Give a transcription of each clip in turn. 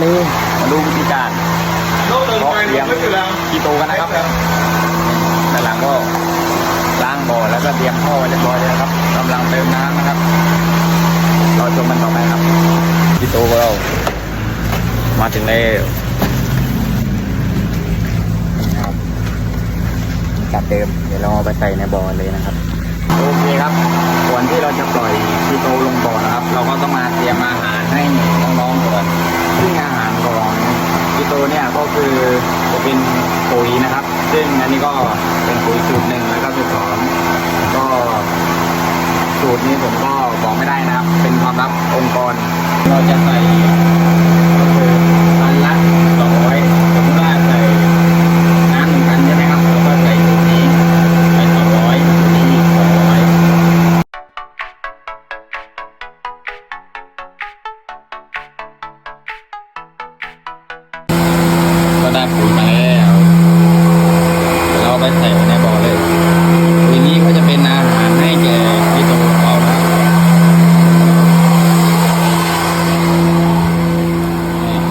วันนี้มาดูวิธีการเพาะเลี้ยงกีโตกันนะครับด้านหลังก็ล้างบ่อแล้วก็เตรียมท่อไว้เรียบร้อยเลยครับกำลังเติมน้ำนะครับรอชมมันต่อไปครับกีโตของเรามาถึงแล้วนะครับการเติมเดี๋ยวเราเอาไปใส่ในบ่อเลยนะครับโอเคครับก่อนที่เราจะปล่อยพีโตลงบ่อนะครับ เราก็ต้องมาเตรียมอาหารให้น้องๆก่อนซึ่งอาหารของพีโตเนี่ยก็ คือจะเป็นปุ๋ยนะครับ ซึ่งอันนี้ก็เป็นปุ๋ยสูตรหนึ่งแล้วก็สูตรสองก็สูตรนี้ผมก็บอกไม่ได้นะครับ เป็นความลับองค์กร เราจะใส่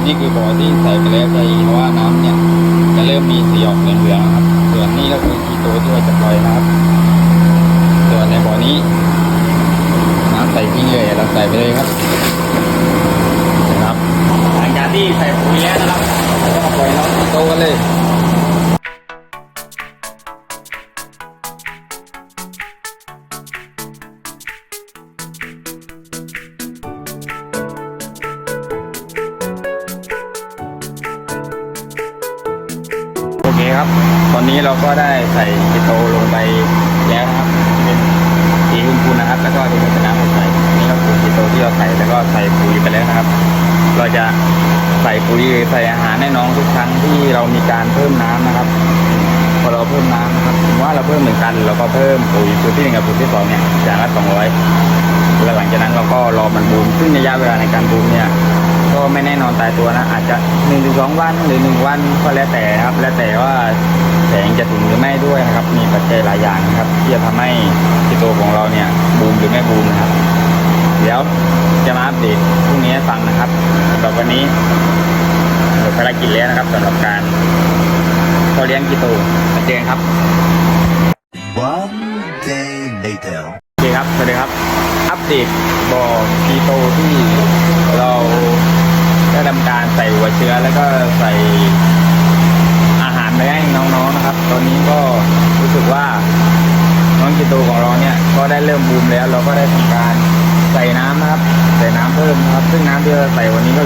นี่คือบ่อที่ใส่ไปแล้วจะเห็นว่าน้ำเนี่ย จะเริ่มมีสีออกเหลืองๆครับ ส่วนนี้ก็คือที่ตัวที่เราจะปล่อยนะครับ ส่วนในบ่อนี้ น้ำใส่ทิ้งเลยเราใส่ไปเลยครับ ครับ ตอนนี้เราก็ได้ใส่กิโตลงไปแล้วนะครับเป็นสีคุณคุณนะครับ แล้วก็ที่เป็นน้ำใส่นี่ก็คือกิโตที่เราใส่แล้วก็ใส่ปุ๋ยไปแล้วนะครับ เราจะใส่ปุ๋ยใส่อาหารให้น้องทุกครั้งที่เรามีการเพิ่มน้ำนะครับพอเราเพิ่มน้ำนะครับถึงว่าเราเพิ่มหนึ่งกันเราก็เพิ่มปุ๋ยสูตรที่หนึ่งกับสูตรที่สองเนี่ยอย่างละสองร้อยแล้วหลังจากนั้นเราก็รอมันบูมซึ่งระยะเวลาในการบูมเนี่ย ก็ไม่แน่นอนตายตัวนะ อาจจะหนึ่งถึงสองวันหรือหนึ่งวันก็แล้วแต่ครับ แล้วแต่ว่าแสงจะถึงหรือไม่ด้วยนะครับ มีปัจจัยหลายอย่างนะครับที่จะทำให้ที่ตัวของเราเนี่ยบูมหรือไม่บูมนะครับ เดี๋ยวจะมาอัปเดตพรุ่งนี้ให้ฟังนะครับสำหรับวันนี้หมดภารกิจแล้วนะครับสำหรับการพอเลี้ยงกีโตมาเจอกันครับ One day later. โอเคครับสวัสดีครับ อัปเดตบ่อพีโตที่ เชื้อแล้วก็ใส่อาหารไปให้น้องๆนะครับ ตอนนี้ก็รู้สึกว่าน้องกิโตของเราเนี่ยก็ได้เริ่มบูมแล้ว เราก็ได้ทำการใส่น้ำนะครับ ใส่น้ำเพิ่มนะครับ ซึ่งน้ำที่เราใส่วันนี้ก็